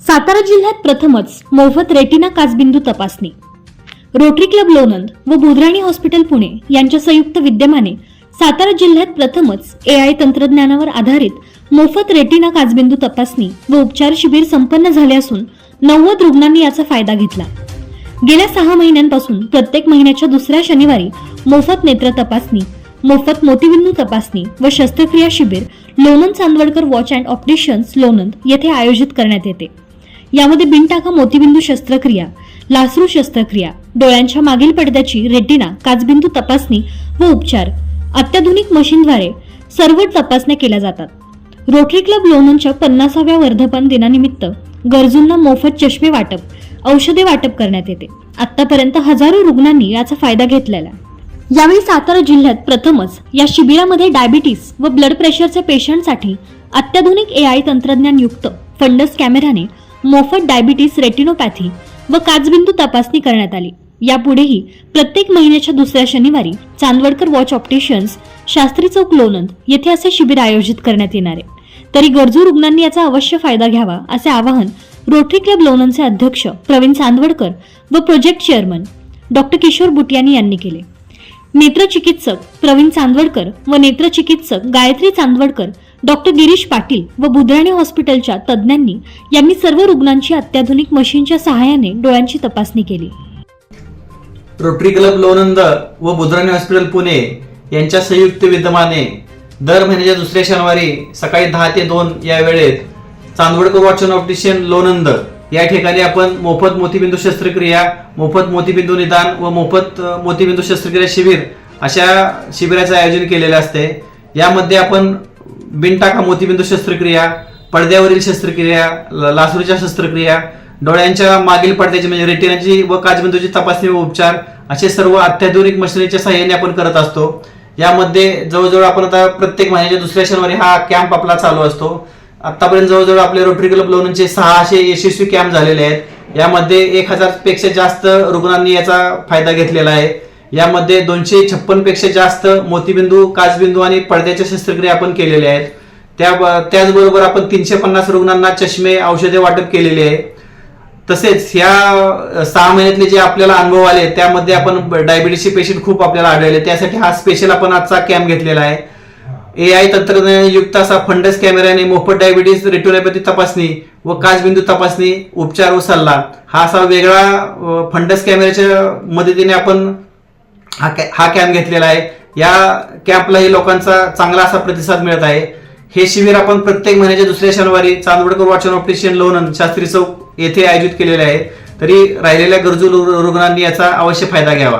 सातारा जिल्ह्यात प्रथमच मोफत रेटिना काचबिंदू तपासणी. रोटरी क्लब लोणंद व बुधराणी हॉस्पिटल पुणे यांच्या संयुक्त विद्यमाने सातारा जिल्ह्यात प्रथमच एआय तंत्रज्ञानावर आधारित मोफत रेटिना काचबिंदू तपासणी व उपचार शिबिर संपन्न झाले असून नव्वद रुग्णांनी याचा फायदा घेतला. गेल्या सहा महिन्यांपासून प्रत्येक महिन्याच्या दुसऱ्या शनिवारी मोफत नेत्र तपासणी मोफत मोतीबिंदू तपासणी व शस्त्रक्रिया शिबिर Lonand Chandwadkar watch and opticians Lonand येथे आयोजित करण्यात येते. यामध्ये बिनटाका मोतीबिंदू शस्त्रक्रिया लासरू शस्त्रक्रिया डोळ्यांच्या मागील पडद्याची रेटिना काचबिंदू तपासणी व उपचार अत्याधुनिक मशीनद्वारे सर्व तपासण्या केल्या जातात. रोटरी क्लब लोणंदच्या पन्नासाव्या वर्धापन दिनानिमित्त गरजूंना मोफत चष्मे वाटप औषधे वाटप करण्यात येते. आतापर्यंत हजारो रुग्णांनी याचा फायदा घेतलेला आहे. यावेळी सातारा जिल्ह्यात प्रथमच या शिबिरामध्ये डायबिटीस व ब्लड प्रेशरच्या पेशंटसाठी अत्याधुनिक एआय तंत्रज्ञान युक्त फंडस कॅमेराने मोफत डायबिटीस रेटिनोपॅथी व काचबिंदू तपासणी करण्यात आली. यापुढेही प्रत्येक महिन्याच्या दुसऱ्या शनिवारी चांदवडकर वॉच ऑप्टिशियन्स शास्त्री चौक लोणंद येथे असे शिबिर आयोजित करण्यात येणार आहे. तरी गरजू रुग्णांनी याचा अवश्य फायदा घ्यावा असे आवाहन रोटरी क्लब लोणंदचे अध्यक्ष प्रवीण चांदवडकर व project chairman doctor Kishor Butiyani यांनी केले. नेत्रचिकित्सक प्रवीण चांदवडकर व नेत्रचिकित्सक गायत्री चांदवडकर डॉक्टर गिरीश पाटील व बुधराणी हॉस्पिटलच्या तज्ज्ञांनी यांनी सर्व रुग्णांची अत्याधुनिक मशीनच्या सहाय्याने डोळ्यांची तपासणी केली. रोटरी क्लब लोणंद व बुधराणी हॉस्पिटल पुणे यांच्या संयुक्त विद्यमाने दर महिन्याच्या दुसऱ्या शनिवारी सकाळी दहा ते दोन या वेळेत चांदवडकर वॉचन ऑप्टिशियन लोणंद या ठिकाणी आपण मोफत मोतीबिंदू शस्त्रक्रिया मोफत मोतीबिंदू निदान व मोफत मोतीबिंदू शस्त्रक्रिया शिबिर अशा शिबिराचं आयोजन केलेलं असते. यामध्ये आपण बिनटाका मोतीबिंदू शस्त्रक्रिया पडद्यावरील शस्त्रक्रिया ल- लासरूच्या शस्त्रक्रिया डोळ्यांच्या मागील पडद्याची म्हणजे रेटिनाची व काचबिंदूची तपासणी व उपचार असे सर्व अत्याधुनिक मशिनरीच्या सहाय्याने आपण करत असतो. यामध्ये जवळजवळ आपण आता प्रत्येक महिन्याच्या दुसऱ्या शनिवारी हा कॅम्प आपला चालू असतो. आतापर्यंत जवळजवळ आपले रोटरी क्लब लोणचे सहाशे यशस्वी कॅम्प झालेले आहेत. यामध्ये एक हजारपेक्षा जास्त रुग्णांनी याचा फायदा घेतलेला आहे. यामध्ये दोनशे छप्पनपेक्षा जास्त मोतीबिंदू काचबिंदू आणि पडद्याच्या शस्त्रक्रिया आपण केलेल्या आहेत. त्या त्याचबरोबर आपण तीनशे पन्नास रुग्णांना चष्मे औषधे वाटप केलेले आहे. तसेच ह्या सहा महिन्यातले जे आपल्याला अनुभव आले त्यामध्ये आपण डायबिटीसचे पेशंट खूप आपल्याला आढळले. त्यासाठी हा स्पेशल आपण आजचा कॅम्प घेतलेला आहे. ए आय तंत्रज्ञानयुक्त असा फंडस कॅमेऱ्याने मोफत डायबिटीस रेटिनोपॅथी तपासणी व काचबिंदू तपासणी उपचार व सल्ला. हा असा वेगळा फंडस कॅमेऱ्याच्या मदतीने आपण हा कॅ- हा कॅम्प घेतलेला आहे. या कॅम्पलाही लोकांचा चांगला असा प्रतिसाद मिळत आहे. हे शिबिर आपण प्रत्येक महिन्याच्या दुसऱ्या शनिवारी चांदवडकर वाचन ऑपरेशन लोणंद शास्त्री चौक येथे आयोजित केलेले आहे. तरी राहिलेल्या गरजू रुग्णांनी याचा अवश्य फायदा घ्यावा.